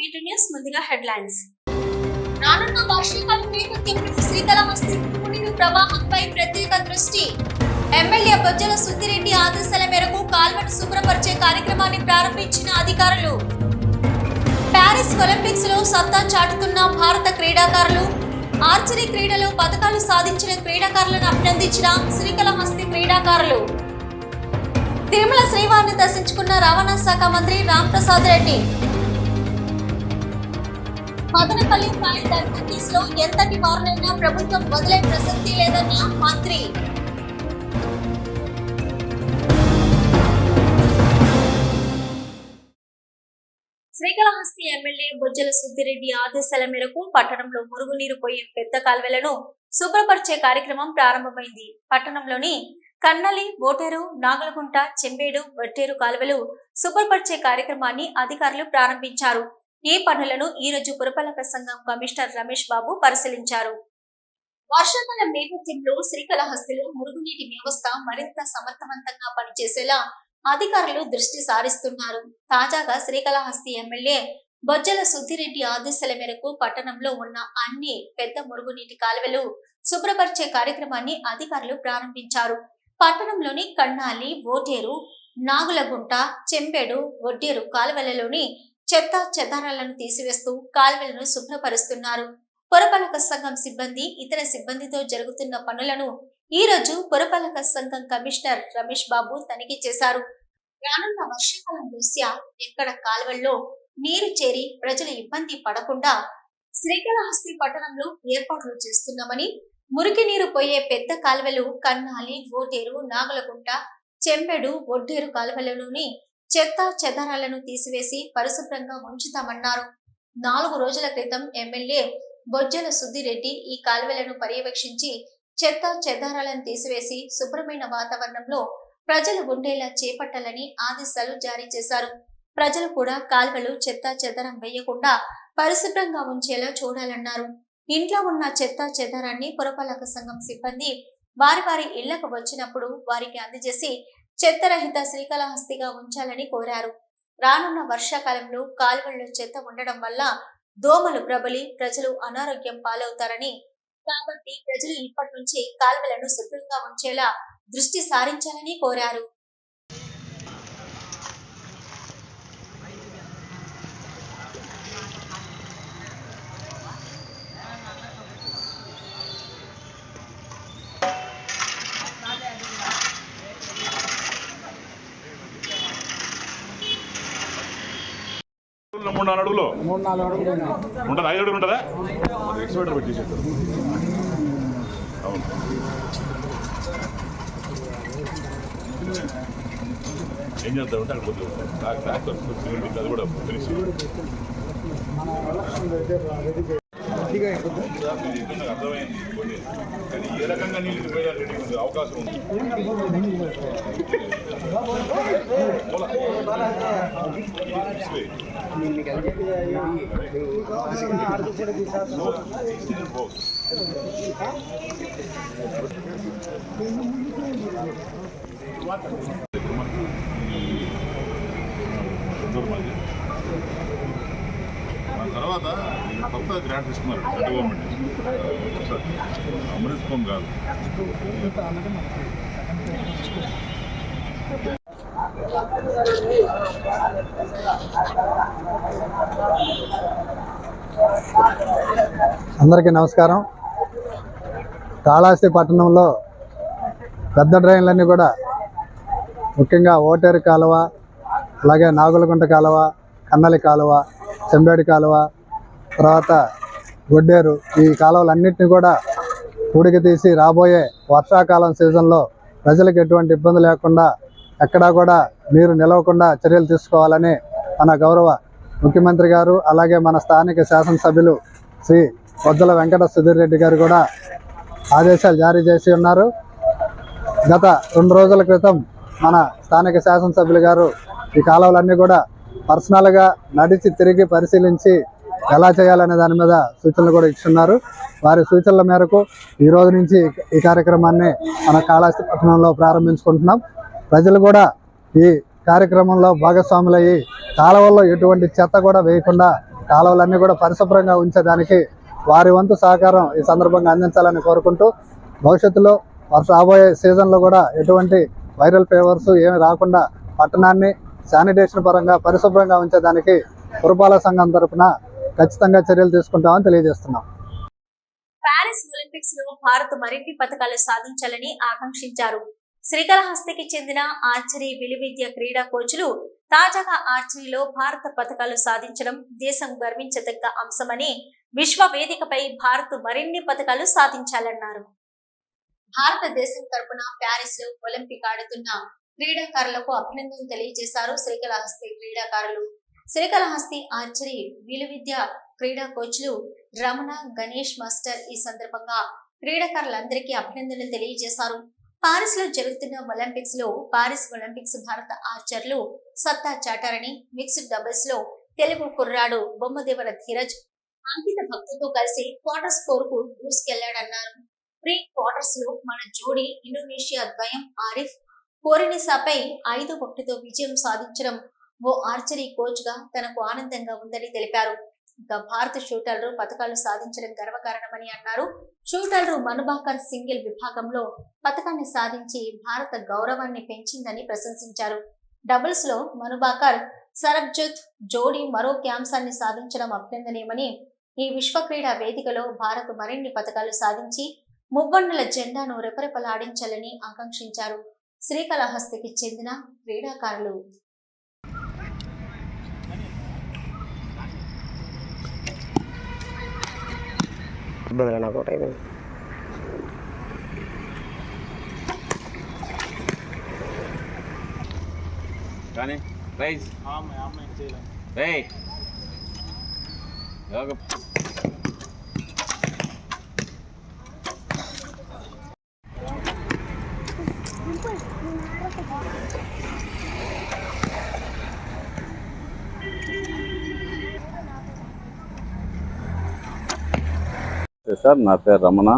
వీటి న్యూస్ ముందుగా హెడ్లైన్స్ రానున్న వర్షాకాలం నేపథ్యంలో శ్రీకాళహస్తి మునిని ప్రవాహంపై ప్రత్యేక దృష్టి. ఎమ్మెల్యే బొజ్జల సుద్దిరెడ్డి ఆదేశాల మేరకు కాల్వను శుభ్రపరిచే కార్యక్రమాన్ని ప్రారంభించిన అధికారులు. ప్యారిస్ ఒలింపిక్స్లో సత్తా చాటుతున్న భారత క్రీడాకారులు. ఆర్చరీ క్రీడలో పథకాలు సాధించిన క్రీడాకారులను అభినందించిన శ్రీకాళహస్తి క్రీడాకారులు. తిరుమల శ్రీవారిని దర్శించుకున్న రవాణా శాఖ మంత్రి రాంప్రసాద్ రెడ్డి. మదనపల్లి ఫ్లైట్ దండ లో ఎంతటి వారినైనా ప్రభుత్వం వదిలే ప్రసక్తి లేదన్న మంత్రి. శ్రీకాళహస్తి ఎమ్మెల్యే బొజ్జల సుద్దిరెడ్డి ఆదేశాల మేరకు పట్టణంలో మురుగునీరు పోయే పెద్ద కాల్వలను శుభ్రపరిచే కార్యక్రమం ప్రారంభమైంది. పట్టణంలోని కన్నలి ఓటేరు నాగలగుంట చెంబేడు వట్టేరు కాలువలు శుభ్రపరిచే కార్యక్రమాన్ని అధికారులు ప్రారంభించారు. ఈ పనులను ఈ రోజు పురపాలక సంఘం కమిషనర్ రమేష్ బాబు పరిశీలించారు. వర్షాకాలం నేపథ్యంలో శ్రీకాళహస్తిలో మురుగునీటి వ్యవస్థ మరింత సమర్థవంతంగా పనిచేసేలా అధికారులు దృష్టి సారిస్తున్నారు. తాజాగా శ్రీకాళహస్తి ఎమ్మెల్యే బొజ్జల సుద్దిరెడ్డి ఆదేశాల మేరకు పట్టణంలో ఉన్న అన్ని పెద్ద మురుగునీటి కాలువలు శుభ్రపరిచే కార్యక్రమాన్ని అధికారులు ప్రారంభించారు. పట్టణంలోని కన్నాలి ఓటేరు నాగులగుంట చెంబేడు ఒడ్డేరు కాలువలలోని చెత్త చెదారాలను తీసివేస్తూ కాల్వలను శుభ్రపరుస్తున్నారు. పురపాలక సంఘం సిబ్బంది ఇతర సిబ్బందితో జరుగుతున్న పనులను ఈ రోజు పురపాలక సంఘం కమిషనర్ రమేష్ బాబు తనిఖీ చేశారు. రానున్న వర్షాకాలం దృష్ట్యా ఎక్కడ కాలువల్లో నీరు చేరి ప్రజలు ఇబ్బంది పడకుండా శ్రీకాళహస్తి పట్టణంలో ఏర్పాట్లు చేస్తున్నామని మురికి నీరు పోయే పెద్ద కాలువలు కన్నాలి ఓటేరు నాగలగుంట చెంబెడు ఒడ్డేరు కాలువలలోని చెత్త చెదారాలను తీసివేసి పరిశుభ్రంగా ఉంచుతామన్నారు. నాలుగు రోజుల క్రితం ఎమ్మెల్యే బొజ్జల సుద్దిరెడ్డి ఈ కాలువలను పర్యవేక్షించి చెత్త చెదారాలను తీసివేసి శుభ్రమైన వాతావరణంలో ప్రజలు ఉండేలా చేపట్టాలని ఆదేశాలు జారీ చేశారు. ప్రజలు కూడా కాలువలు చెత్త చెదరం వేయకుండా పరిశుభ్రంగా ఉంచేలా చూడాలన్నారు. ఇంట్లో ఉన్న చెత్త చెదారాన్ని పురపాలక సంఘం సిబ్బంది వారి వారి ఇళ్ళకు వచ్చినప్పుడు వారికి అందజేసి చెత్తరహిత శ్రీకాళహస్తిగా ఉంచాలని కోరారు. రానున్న వర్షాకాలంలో కాలువల్లో చెత్త ఉండడం వల్ల దోమలు ప్రబలి ప్రజలు అనారోగ్యం పాలవుతారని కాబట్టి ప్రజలు ఇప్పటి నుంచి కాలువలను శుభ్రంగా ఉంచేలా దృష్టి సారించాలని కోరారు. మూడు నాలుగు అడుగులు? మూడు నాలుగు అడుగులు. ఉంటుంది? ఐదు అడుగులు ఉంటుందా? ఎక్స్పెక్టర్ పెట్టి అవును. ఏం చేద్దామంటే అక్కడ పోతే నాకు నాకు తెలుసు. అది కూడా తెలుసు. అర్థమైంది. కొన్ని కానీ ఏ రకంగా నీళ్ళు అవకాశం ఉంది. దాని తర్వాత కొత్త గ్రాంట్ ఇస్తున్నారు సెంట్రల్ గవర్నమెంట్ అమృత్ ఫోన్ కాదు అందరికీ నమస్కారం. కాళహస్తి పట్టణంలో పెద్ద డ్రైన్లన్నీ కూడా ముఖ్యంగా ఓటేరు కాలువ అలాగే నాగులగుంట కాలువ కన్నలి కాలువ చెంబేడి కాలువ తర్వాత గొడ్డేరు ఈ కాలువలన్నింటినీ కూడా పూడికి తీసి రాబోయే వర్షాకాలం సీజన్లో ప్రజలకు ఎటువంటి ఇబ్బంది లేకుండా ఎక్కడా కూడా నీరు నిలవకుండా చర్యలు తీసుకోవాలని మన గౌరవ ముఖ్యమంత్రి గారు అలాగే మన స్థానిక శాసనసభ్యులు శ్రీ పొద్దుల వెంకట సుధీర్ రెడ్డి గారు కూడా ఆదేశాలు జారీ చేసి ఉన్నారు. గత రెండు రోజుల క్రితం మన స్థానిక శాసనసభ్యులు గారు ఈ కాలువలన్నీ కూడా పర్సనల్గా నడిచి తిరిగి పరిశీలించి ఎలా చేయాలనే దాని మీద సూచనలు కూడా ఇచ్చున్నారు. వారి సూచనల మేరకు ఈ రోజు నుంచి ఈ కార్యక్రమాన్ని మన కాళహస్తి పట్టణంలో ప్రారంభించుకుంటున్నాం. ప్రజలు కూడా ఈ కార్యక్రమంలో భాగస్వాములయ్యి కాలువల్లో ఎటువంటి చెత్త కూడా వేయకుండా కాలువలన్నీ కూడా పరిశుభ్రంగా ఉంచేదానికి వారి వంతు సహకారం ఈ సందర్భంగా అందించాలని కోరుకుంటూ భవిష్యత్తులో వర్ష రాబోయే సీజన్లో కూడా ఎటువంటి వైరల్ ఫీవర్స్ ఏమి రాకుండా పట్టణాన్ని శానిటేషన్ పరంగా పరిశుభ్రంగా ఉంచేదానికి పురపాలక సంఘం తరపున ఖచ్చితంగా చర్యలు తీసుకుంటామని తెలియజేస్తున్నాం. ప్యారిస్ ఒలింపిక్స్లో భారత్ మరిన్ని పథకాలు సాధించాలని ఆకాంక్షించారు. శ్రీకాళహస్తికి చెందిన ఆర్చరీ విలువిద్య క్రీడా కోచ్లు తాజాగా ఆర్చరీలో భారత పథకాలు సాధించడం దేశం గర్వించదగ్గ అంశమని విశ్వ వేదికపై భారత్ మరిన్ని పథకాలు సాధించాలన్నారు. భారతదేశం తరపున ప్యారిస్లో ఒలింపిక్ ఆడుతున్న క్రీడాకారులకు అభినందనలు తెలియజేశారు శ్రీకాళహస్తి క్రీడాకారులు. శ్రీకాళహస్తి ఆర్చరీ విలువిద్య క్రీడా కోచ్లు రమణ గణేష్ మాస్టర్ ఈ సందర్భంగా క్రీడాకారులందరికీ అభినందనలు తెలియజేశారు. పారిస్లో జరుగుతున్న ఒలింపిక్స్లో పారిస్ ఒలింపిక్స్ భారత ఆర్చర్లు సత్తా చాటారని మిక్స్డ్ డబుల్స్లో తెలుగు కుర్రాడు బొమ్మదేవర ధీరజ్ అంకిత భక్తితో కలిసి క్వార్టర్స్ కోరుకు దూసుకెళ్ళాడన్నారు ప్రీ క్వార్టర్స్లో మన జోడీ ఇండోనేషియా ద్వయం ఆరిఫ్ కోరినిసాపై ఐదు ఒకటితో విజయం సాధించడం ఓ ఆర్చరీ కోచ్గా తనకు ఆనందంగా ఉందని తెలిపారు. ఇక భారత షూటర్లు పథకాలు సాధించడం గర్వకారణమని అన్నారు. షూటర్లు మనుబాకర్ సింగిల్ విభాగంలో పథకాన్ని సాధించి భారత గౌరవాన్ని పెంచిందని ప్రశంసించారు. డబుల్స్లో మనుబాకర్ సరబ్జోత్ జోడీ మరో క్యాంసాన్ని సాధించడం అభినందనీయమని ఈ విశ్వ క్రీడా వేదికలో భారత్ మరిన్ని పథకాలు సాధించి మువ్వన్నెల జెండాను రెపరెపలాడించాలని ఆకాంక్షించారు. శ్రీకాళహస్తికి చెందిన క్రీడాకారులు. ఇబ్బంది నాకు ఒకటి కానీ యోగ సార్ నా పేరు రమణ.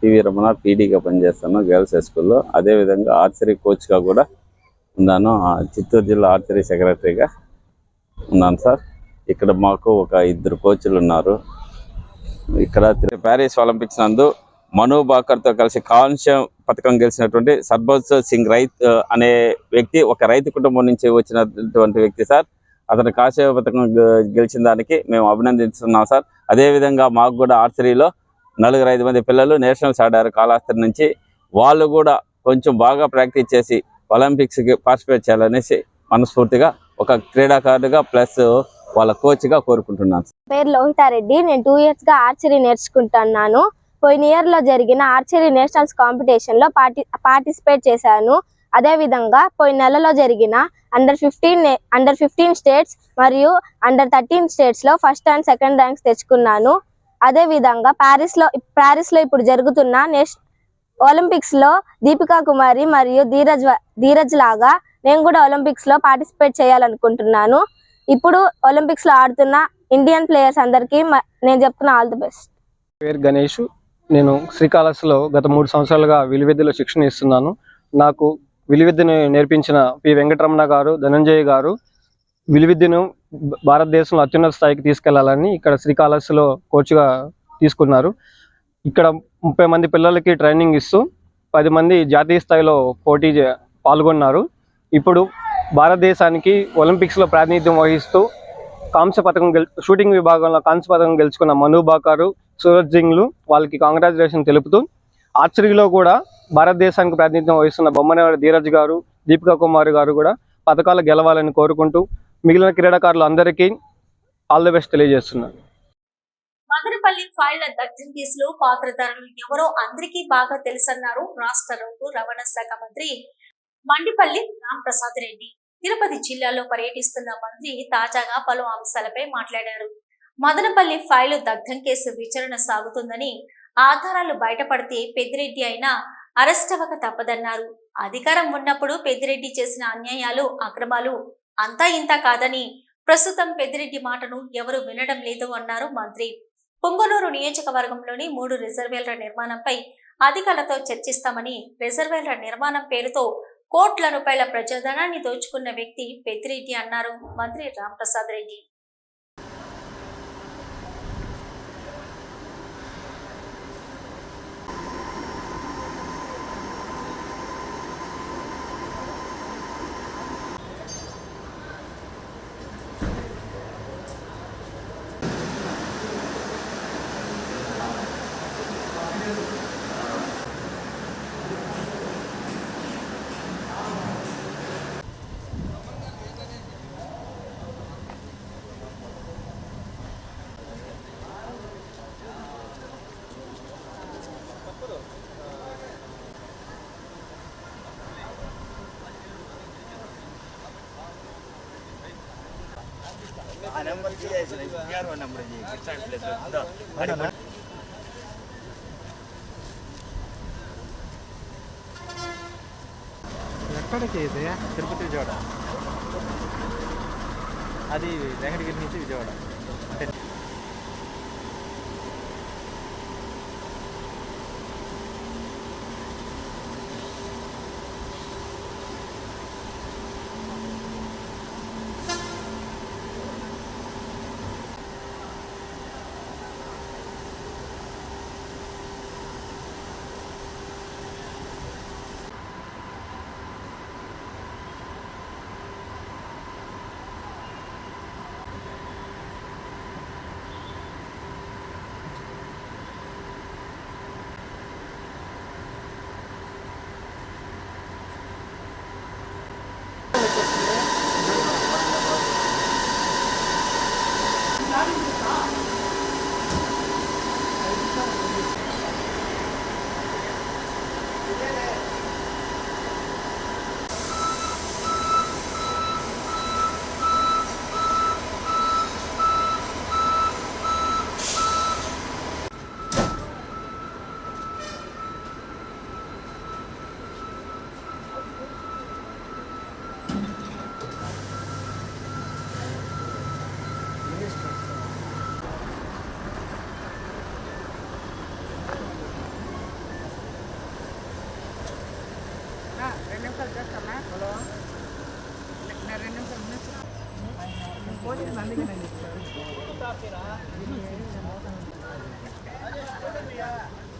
టీవీ రమణ పీడీగా పనిచేస్తాను గర్ల్స్ హై స్కూల్లో. అదేవిధంగా ఆర్చరీ కోచ్గా కూడా ఉన్నాను. చిత్తూరు జిల్లా ఆర్చరీ సెక్రటరీగా ఉన్నాను సార్ ఇక్కడ మాకు ఒక ఇద్దరు కోచ్లు ఉన్నారు. ఇక్కడ ప్యారిస్ ఒలింపిక్స్ నందు మను బాకర్తో కలిసి కాంస్యం పథకం గెలిచినటువంటి సర్బోజ్ సింగ్ రైత్ అనే వ్యక్తి ఒక రైతు కుటుంబం నుంచి వచ్చినటువంటి వ్యక్తి సార్. అతను కాంస్య పథకం గె- గెలిచిన దానికి మేము అభినందిస్తున్నాం సార్. అదేవిధంగా మాకు కూడా ఆర్చరీలో నలుగురు ఐదు మంది పిల్లలు నేషనల్స్ ఆడారు కాళహస్తి నుంచి. వాళ్ళు కూడా కొంచెం బాగా ప్రాక్టీస్ చేసి ఒలింపిక్స్కి పార్టిసిపేట్ చేయాలనేసి మనస్ఫూర్తిగా ఒక క్రీడాకారుడిగా ప్లస్ వాళ్ళ కోచ్గా కోరుకుంటున్నాను. పేరు లోహితారెడ్డి. నేను టూ ఇయర్స్గా ఆర్చరీ నేర్చుకుంటున్నాను. పోయిన ఇయర్లో జరిగిన ఆర్చరీ నేషనల్స్ కాంపిటీషన్లో పార్టి పార్టిసిపేట్ చేశాను. అదే విధంగా పోయిన నెలలో జరిగిన under fifteen under fifteen states మరియు అండర్ థర్టీన్ స్టేట్స్లో ఫస్ట్ అండ్ సెకండ్ ర్యాంక్స్ తెచ్చుకున్నాను. అదే విధంగా ప్యారిస్లో ప్యారిస్లో ఇప్పుడు జరుగుతున్న నేష్ ఒలింపిక్స్లో దీపికా కుమారి మరియు ధీరజ్ ధీరజ్ లాగా నేను కూడా ఒలింపిక్స్లో పార్టిసిపేట్ చేయాలనుకుంటున్నాను. ఇప్పుడు ఒలింపిక్స్లో ఆడుతున్న ఇండియన్ ప్లేయర్స్ అందరికీ నేను చెప్తున్న ఆల్ ది బెస్ట్. పేరు గణేష్. నేను శ్రీకాళహస్తిలో గత మూడు సంవత్సరాలుగా విలువిద్యలో శిక్షణ ఇస్తున్నాను. నాకు విలువిద్యను నేర్పించిన పి. వెంకటరమణ గారు ధనంజయ్ గారు విలువిద్యను భారతదేశంలో అత్యున్నత స్థాయికి తీసుకెళ్ళాలని ఇక్కడ శ్రీకాళహస్తిలో కోచ్గా తీసుకున్నారు. ఇక్కడ ముప్పై మంది పిల్లలకి ట్రైనింగ్ ఇస్తూ పది మంది జాతీయ స్థాయిలో పోటీ పాల్గొన్నారు. ఇప్పుడు భారతదేశానికి ఒలింపిక్స్లో ప్రాతినిధ్యం వహిస్తూ కాంస్య పథకం గెల్ షూటింగ్ విభాగంలో కాంస్య పథకం గెలుచుకున్న మను బాకారు సూరజ్ సింగ్లు వాళ్ళకి కాంగ్రాచులేషన్ తెలుపుతూ ఆర్చరీలో కూడా భారతదేశానికి ప్రాతినిధ్యం వహిస్తున్న బొమ్మనేవాడి ధీరజ్ గారు దీపికా కుమార్ గారు కూడా పథకాలు గెలవాలని కోరుకుంటూ మిగిలిన క్రీడాకారులు అందరికీ ఆల్ ది బెస్ట్ తెలియజేస్తున్నారు. మదనపల్లి ఫైళ్ళ దగ్ధం కేసులో పాత్రధారులు ఎవరో అందరికీ బాగా తెలుసన్నారు. రాష్ట్ర రోడ్డు రవాణా శాఖ మంత్రి మండిపల్లి రాంప్రసాద్ రెడ్డి తిరుపతి జిల్లాలో పర్యటిస్తున్న మంత్రి తాజాగా పలు అంశాలపై మాట్లాడారు. మదనపల్లి ఫైలు దగ్ధం కేసు విచారణ సాగుతుందని ఆధారాలు బయటపడితే పెద్దిరెడ్డి అయినా అరెస్ట్ అవ్వక తప్పదన్నారు. అధికారం ఉన్నప్పుడు పెద్దిరెడ్డి చేసిన అన్యాయాలు అక్రమాలు అంతా ఇంత కాదని ప్రస్తుతం పెద్దిరెడ్డి మాటను ఎవరు వినడం లేదు అన్నారు మంత్రి. పొంగనూరు నియోజకవర్గంలోని మూడు రిజర్వేర్ల నిర్మాణంపై అధికారులతో చర్చిస్తామని రిజర్వేర్ల నిర్మాణం పేరుతో కోట్ల రూపాయల ప్రజాధనాన్ని దోచుకున్న వ్యక్తి పెద్దిరెడ్డి అన్నారు మంత్రి రాంప్రసాద్ రెడ్డి. ఎక్కడికి ఇది తిరుపతి విజయవాడ అది వెంకటగిరి నుంచి విజయవాడ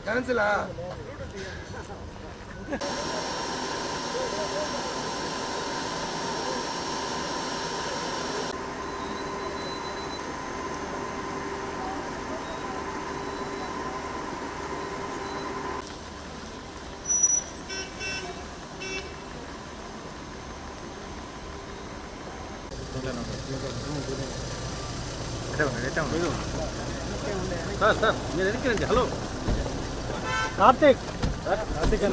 கணசிலா సార్ సార్ మీరు ఎదిగిరండి హలో కార్తీక్ కార్తీక్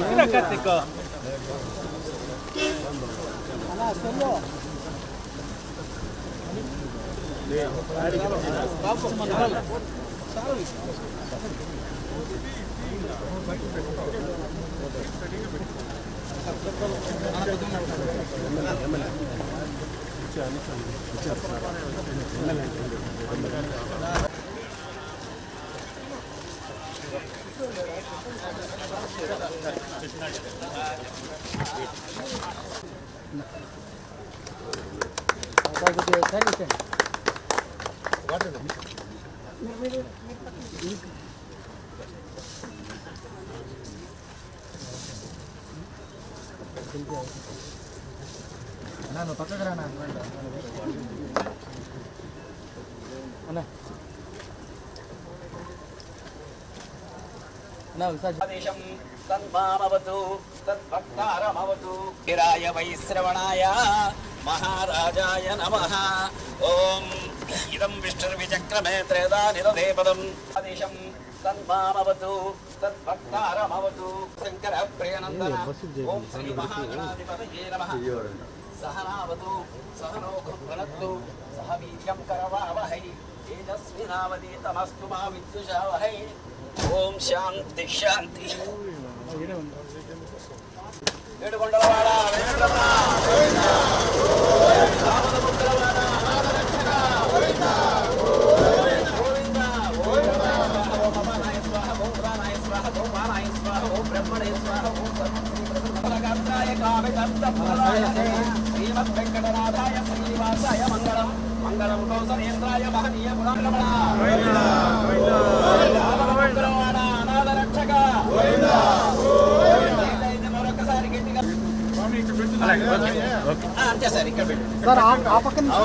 ನಾನು ಪಕ್ಕದ ಅಣ್ಣ ಅಣ್ಣ ವಿಸರ್ಜ తన్మామవతు తద్భక్తారమవతు హిరాయ వైశ్రవణాయ మహారాజాయ నమః. ఓం ఇదం విష్ణుర్విచక్రమే త్రేదా నిరదేపదం ఆదేశం తన్మామవతు తద్భక్తారమవతు శంకర ప్రియనందన. ఓం శ్రీ మహాగణాధిపతయే నమః. సహనావతు సహనో భునత్తు సహ వీర్యం కరవావహై. తేజస్వినావదీతమస్తు మా విద్యుషావహై. ఓం శాంతి శాంతి. ఏడుకొండలవాడ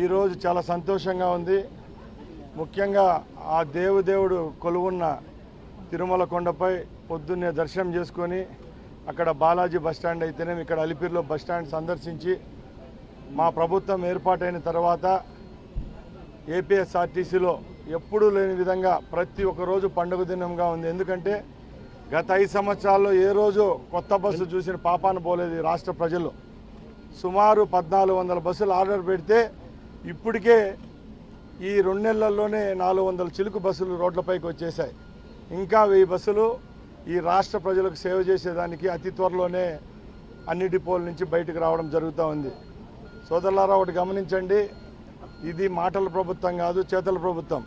ఈరోజు చాలా సంతోషంగా ఉంది. ముఖ్యంగా ఆ దేవుదేవుడు కొలువున్న తిరుమల కొండపై పొద్దున్నే దర్శనం చేసుకొని అక్కడ బాలాజీ బస్టాండ్ అయితేనే ఇక్కడ అలిపిరిలో బస్టాండ్ సందర్శించి మా ప్రభుత్వం ఏర్పాటైన తర్వాత ఏపీఎస్ఆర్టీసీలో ఎప్పుడూ లేని విధంగా ప్రతి ఒక్కరోజు పండుగ దినంగా ఉంది. ఎందుకంటే గత ఐదు సంవత్సరాల్లో ఏ రోజు కొత్త బస్సు చూసిన పాపాన పోలేదు రాష్ట్ర ప్రజలు. సుమారు పద్నాలుగు వందల బస్సులు ఆర్డర్ పెడితే ఇప్పటికే ఈ రెండు నెలల్లోనే నాలుగు వందల చిలుకు బస్సులు రోడ్లపైకి వచ్చేసాయి ఇంకా వెయ్యి బస్సులు ఈ రాష్ట్ర ప్రజలకు సేవ చేసేదానికి అతి త్వరలోనే అన్ని డిపోల నుంచి బయటకు రావడం జరుగుతూ ఉంది. సోదరులారా ఒకటి గమనించండి. ఇది మాటల ప్రభుత్వం కాదు చేతల ప్రభుత్వం.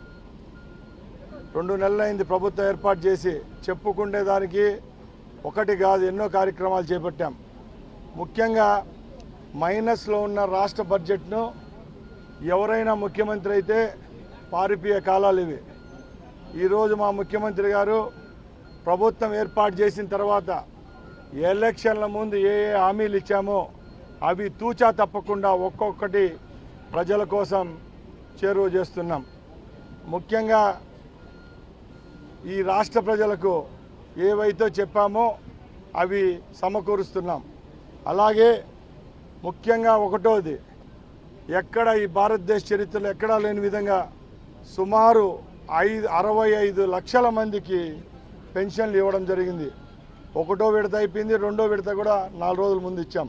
రెండు నెలలైంది ప్రభుత్వం ఏర్పాటు చేసి చెప్పుకుండే దానికి ఒకటి కాదు ఎన్నో కార్యక్రమాలు చేపట్టాం. ముఖ్యంగా మైనస్లో ఉన్న రాష్ట్ర బడ్జెట్ను ఎవరైనా ముఖ్యమంత్రి అయితే పారిపోయే కాలాలు ఇవి. ఈరోజు మా ముఖ్యమంత్రి గారు ప్రభుత్వం ఏర్పాటు చేసిన తర్వాత ఎలక్షన్ల ముందు ఏ ఏ హామీలు ఇచ్చామో అవి తూచా తప్పకుండా ఒక్కొక్కటి ప్రజల కోసం చేరువ చేస్తున్నాం. ముఖ్యంగా ఈ రాష్ట్ర ప్రజలకు ఏవైతే చెప్పామో అవి సమకూరుస్తున్నాం. అలాగే ముఖ్యంగా ఒకటోది ఎక్కడ ఈ భారతదేశ చరిత్రలో ఎక్కడా లేని విధంగా సుమారు ఐదు అరవై ఐదు లక్షల మందికి పెన్షన్లు ఇవ్వడం జరిగింది. ఒకటో విడత అయిపోయింది రెండో విడత కూడా నాలుగు రోజుల ముందు ఇచ్చాం.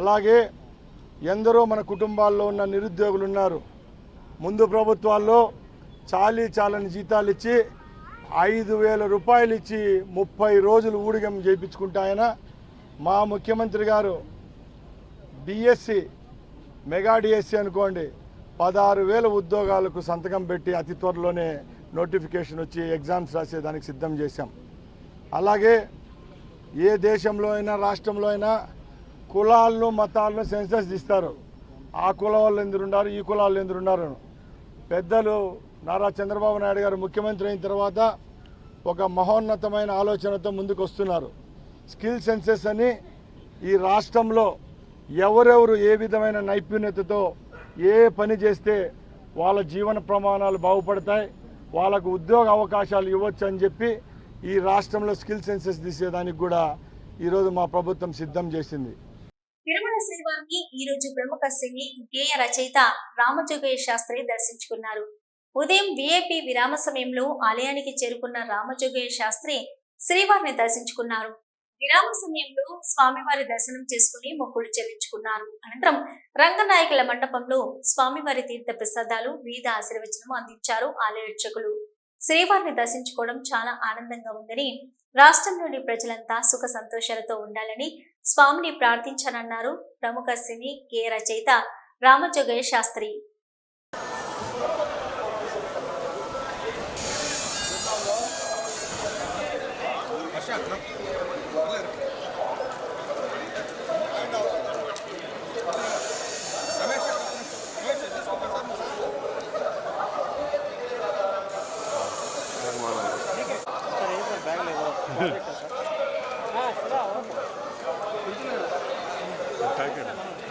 అలాగే ఎందరో మన కుటుంబాల్లో ఉన్న నిరుద్యోగులు ఉన్నారు. ముందు ప్రభుత్వాల్లో చాలీ చాలని జీతాలు ఇచ్చి ఐదు వేల రూపాయలు ఇచ్చి ముప్పై రోజులు ఊడిగం చేయించుకుంటాయన మా ముఖ్యమంత్రి గారు డిఎస్సి మెగా డిఎస్సి అనుకోండి పదహారు వేల ఉద్యోగాలకు సంతకం పెట్టి అతి త్వరలోనే నోటిఫికేషన్ వచ్చి ఎగ్జామ్స్ రాసేదానికి సిద్ధం చేశాం. అలాగే ఏ దేశంలో అయినా రాష్ట్రంలో అయినా కులాలను మతాలను సెన్సస్ తీస్తారు ఆ కుల వాళ్ళు ఎందుకు ఉన్నారు? ఈ కులాలు ఎందుకు ఉన్నారు పెద్దలు నారా చంద్రబాబు నాయుడు గారు ముఖ్యమంత్రి అయిన తర్వాత ఒక మహోన్నతమైన ఆలోచనతో ముందుకు వస్తున్నారు. స్కిల్ సెన్సెస్ అని ఈ రాష్ట్రంలో ఎవరెవరు ఏ విధమైన నైపుణ్యతతో ఏ పని చేస్తే వాళ్ళ జీవన ప్రమాణాలు బాగుపడతాయి వాళ్ళకు ఉద్యోగ అవకాశాలు ఇవ్వచ్చు అని చెప్పి ఈ రాష్ట్రంలో స్కిల్ సెన్సెస్ తీసేదానికి కూడా ఈరోజు మా ప్రభుత్వం సిద్ధం చేసింది. తిరుమల శ్రీవారిని ఈ రోజు ప్రముఖ సినీ గేయ రచయిత రామజోగయ్య శాస్త్రి దర్శించుకున్నారు. ఉదయం విఐపి విరామ సమయంలో ఆలయానికి చేరుకున్న రామజోగయ్య శాస్త్రి శ్రీవారిని దర్శించుకున్నారు. విరామ సమయంలో స్వామివారి దర్శనం చేసుకుని మొక్కులు చెల్లించుకున్నారు. అనంతరం రంగనాయకుల మండపంలో స్వామివారి తీర్థ ప్రసాదాలు వేద ఆశీర్వచనం అందించారు ఆలయర్చకులు శ్రీవారిని దర్శించుకోవడం చాలా ఆనందంగా ఉందని రాష్ట్రంలోని ప్రజలంతా సుఖ సంతోషాలతో ఉండాలని స్వామిని ప్రార్థించానన్నారు ప్రముఖ సినీ కే రచయిత రామజోగయ్య శాస్త్రి.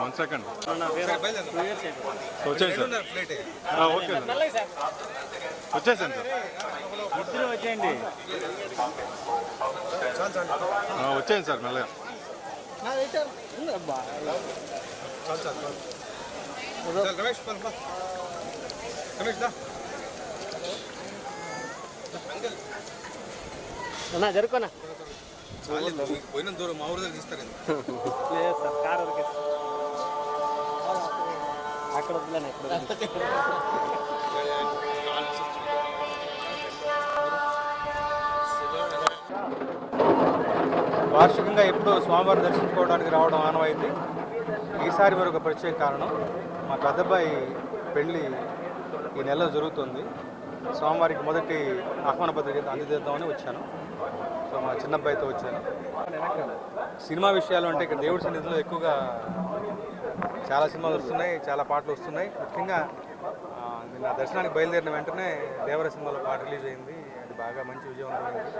వన్ సెకండ్ వచ్చేసాను సార్ ఓకే సార్ వచ్చేసాను సార్ ఇద్దరు వచ్చేయండి. వచ్చేయండి సార్ మెల్లగా. అన్నా జరుకోనా పోయిన దూరం మా ఊరు తీస్తారు లేదు సార్ కార్ అక్కడ వద్దులేనా ఇక్కడ వార్షికంగా ఎప్పుడూ స్వామివారిని దర్శించుకోవడానికి రావడం ఆనవాయింది ఈసారి మరొక ప్రత్యేక కారణం మా పెద్దబ్బాయి పెళ్ళి ఈ నెలలో జరుగుతుంది స్వామివారికి మొదటి ఆహ్వాన పత్రిక అందజేద్దామని వచ్చాను సో మా చిన్నబ్బాయితో వచ్చాను. సినిమా విషయాలు అంటే ఇక్కడ దేవుడి సన్నిధిలో ఎక్కువగా చాలా సినిమాలు వస్తున్నాయి చాలా పాటలు వస్తున్నాయి. ముఖ్యంగా నిన్న దర్శనానికి బయలుదేరిన వెంటనే దేవర సినిమాలో పాట రిలీజ్ అయింది. అది బాగా మంచి విజయవంతమైంది.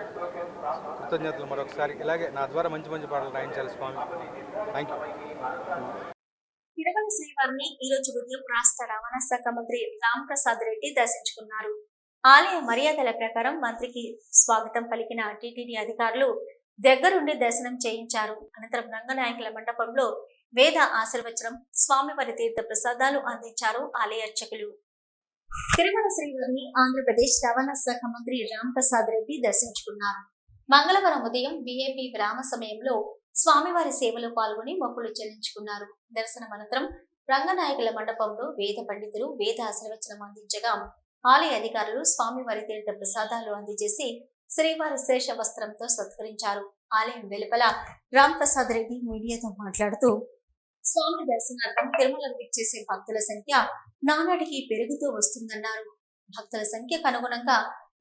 కృతజ్ఞతలు మరొకసారి. ఇలాగే నా ద్వారా మంచి మంచి పాటలు రాయించాలి స్వామి. థ్యాంక్ యూ తిరుమల శ్రీవారిని ఈ రోజు ఉదయం రాష్ట్ర రవాణా శాఖ మంత్రి రామ్ ప్రసాద్ రెడ్డి దర్శించుకున్నారు. ఆలయ మర్యాదల ప్రకారం మంత్రికి స్వాగతం పలికిన టీటీడీ అధికారులు దగ్గరుండి దర్శనం చేయించారు. అనంతరం రంగనాయకుల మండపంలో వేద ఆశీర్వచనం స్వామివారి తీర్థ ప్రసాదాలు అందించారు ఆలయ అర్చకులు. తిరుమల శ్రీవారిని ఆంధ్రప్రదేశ్ రవాణా శాఖ మంత్రి రామ్ ప్రసాద్ రెడ్డి దర్శించుకున్నారు. మంగళవారం ఉదయం విఐపి విరామ సమయంలో స్వామివారి సేవలో పాల్గొని మొక్కులు చెల్లించుకున్నారు. దర్శనం అనంతరం రంగనాయకుల మండపంలో వేద పండితులు వేద ఆశీర్వచనం అందించగా ఆలయ అధికారులు స్వామివారి తీర్థ ప్రసాదాలు అందజేసి శ్రీవారి శేష వస్త్రంతో సత్కరించారు. ఆలయం వెలుపల రామ్ ప్రసాద్ రెడ్డి మీడియాతో మాట్లాడుతూ స్వామి దర్శనార్థం తిరుమలకు విచ్చేసే భక్తుల సంఖ్య నానాటికి పెరుగుతూ వస్తుందన్నారు. భక్తుల సంఖ్యకు అనుగుణంగా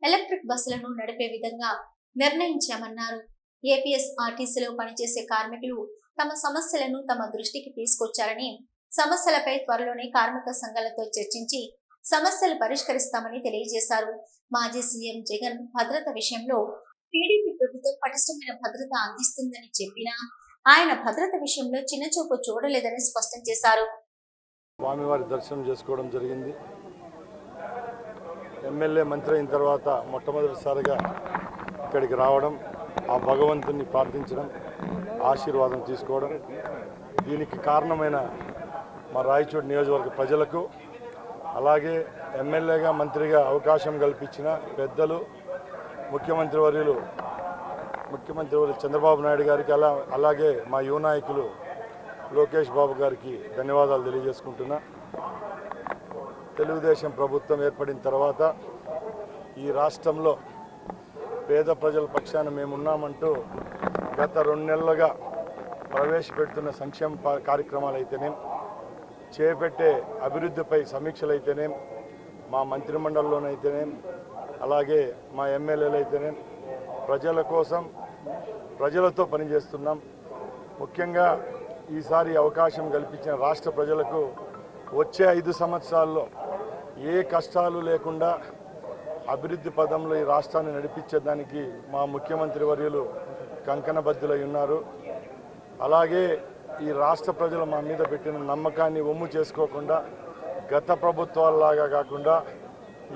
ఎలక్ట్రిక్ బస్సులను నడిపే విధంగా నిర్ణయించామన్నారు. ఏపీఎస్ ఆర్టీసీలో పనిచేసే కార్మికులు తమ సమస్యలను తమ దృష్టికి తీసుకొచ్చారని సమస్యలపై త్వరలోనే కార్మిక సంఘాలతో చర్చించి సమస్యలు పరిష్కరిస్తామని తెలియజేశారు. మాజీ సీఎం జగన్ భద్రత విషయంలో టీడీపీ ప్రభుత్వం పటిష్టమైన భద్రత అందిస్తుందని చెప్పినా ఆయన భద్రత విషయంలో చిన్నచూపు చూడలేదని స్పష్టం చేశారు. స్వామివారి దర్శనం చేసుకోవడం జరిగింది. ఎమ్మెల్యే మంత్రి అయిన తర్వాత మొట్టమొదటిసారిగా ఇక్కడికి రావడం ఆ భగవంతుని ప్రార్థించడం ఆశీర్వాదం తీసుకోవడం దీనికి కారణమైన మా రాయచోటి నియోజకవర్గ ప్రజలకు అలాగే ఎమ్మెల్యేగా మంత్రిగా అవకాశం కల్పించిన పెద్దలు ముఖ్యమంత్రి వర్యులు ముఖ్యమంత్రి వర్యులు చంద్రబాబు నాయుడు గారికి అలా అలాగే మా యువ నాయకులు లోకేష్ బాబు గారికి ధన్యవాదాలు తెలియజేసుకుంటున్నా. తెలుగుదేశం ప్రభుత్వం ఏర్పడిన తర్వాత ఈ రాష్ట్రంలో పేద ప్రజల పక్షాన మేమున్నామంటూ గత రెండు నెలలుగా ప్రవేశపెడుతున్న సంక్షేమ కార్యక్రమాలు అయితేనేం చేపట్టే అభివృద్ధిపై సమీక్షలు అయితేనేం మా మంత్రిమండలిలోనైతేనే అలాగే మా ఎమ్మెల్యేలు అయితేనేం ప్రజల కోసం ప్రజలతో పనిచేస్తున్నాం. ముఖ్యంగా ఈసారి అవకాశం కల్పించిన రాష్ట్ర ప్రజలకు వచ్చే ఐదు సంవత్సరాల్లో ఏ కష్టాలు లేకుండా అభివృద్ధి పదంలో ఈ రాష్ట్రాన్ని నడిపించేదానికి మా ముఖ్యమంత్రి వర్యులు కంకణబద్ధులై ఉన్నారు. అలాగే ఈ రాష్ట్ర ప్రజలు మా మీద పెట్టిన నమ్మకాన్ని ఒమ్ము చేసుకోకుండా గత ప్రభుత్వాల్లాగా కాకుండా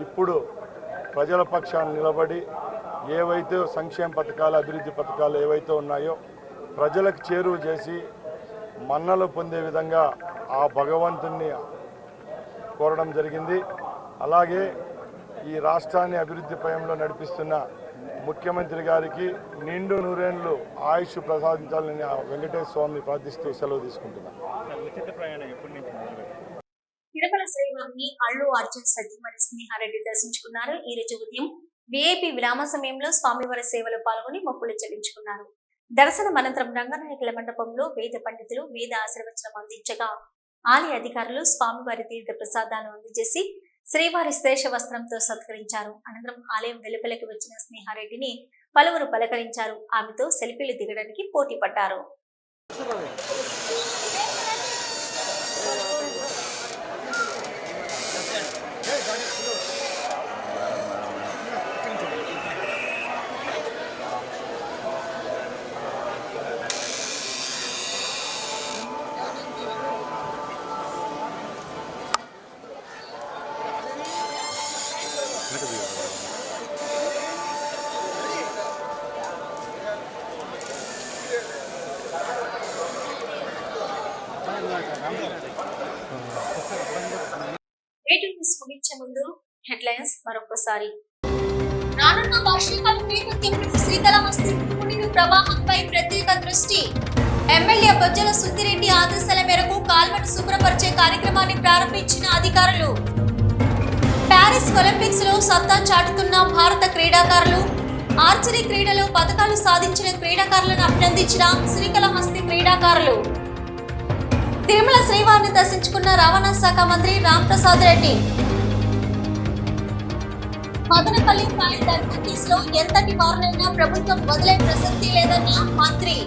ఇప్పుడు ప్రజల పక్షాన్ని నిలబడి ఏవైతే సంక్షేమ పథకాలు అభివృద్ధి పథకాలు ఏవైతే ఉన్నాయో ప్రజలకు చేరువ చేసి మన్నలు పొందే విధంగా ఆ భగవంతుణ్ణి కోరడం జరిగింది. అలాగే ఈ రాష్ట్రాన్ని అభివృద్ధి పయంలో నడిపిస్తున్న ముఖ్యమంత్రి గారికి నిండు నూరేండ్లు ఆయుష్ ప్రసాదించాలని వెంకటేశ్వర స్వామిని ప్రార్థిస్తూ సెలవు తీసుకుంటున్నాను. నుంచి తిరుమల శ్రీవారిని అల్లు అర్జున్ సతీమణి స్నేహారెడ్డి దర్శించుకున్నారు. ఈ రోజు ఉదయం విఐపి విరామ సమయంలో స్వామివారి సేవలో పాల్గొని మొక్కులు చెల్లించుకున్నారు. దర్శనం అనంతరం రంగనాయకుల మండపంలో వేద పండితులు వేద ఆశీర్వచనం అందించగా ఆలయ అధికారులు స్వామివారి తీర్థ ప్రసాదాలు అందజేసి శ్రీవారి శేష వస్త్రంతో సత్కరించారు. అనంతరం ఆలయం వెలుపలికి వచ్చిన స్నేహారెడ్డిని పలువురు పలకరించారు. ఆమెతో సెల్ఫీలు దిగడానికి పోటీ పడ్డారు మరొకసారి రానున్న వర్షాకాలం నేపథ్యంలో శ్రీకాళహస్తి మునిని ప్రవాహంపై ప్రత్యేక దృష్టి. ఎమ్మెల్యే బొజ్జల సుద్దిరెడ్డి ఆదేశాల మేరకు కాల్వను శుభ్రపరిచే కార్యక్రమాన్ని ప్రారంభించిన అధికారులు. ప్యారిస్ ఒలింపిక్స్లో సత్తా చాటుతున్న భారత క్రీడాకారులు ఆర్చరీ క్రీడలో పథకాలు సాధించిన క్రీడాకారులను అభినందించిన శ్రీకాళహస్తి క్రీడాకారులు. తిరుమల శ్రీవారిని దర్శించుకున్న రవాణా శాఖ మంత్రి రాంప్రసాద్ రెడ్డి మదనపల్లి ఫైల్ దండ కేసులో ఎంతటి వారినైనా ప్రభుత్వం వదిలే ప్రసక్తి లేదన్న మంత్రి.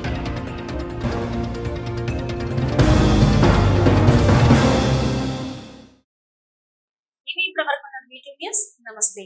నమస్తే.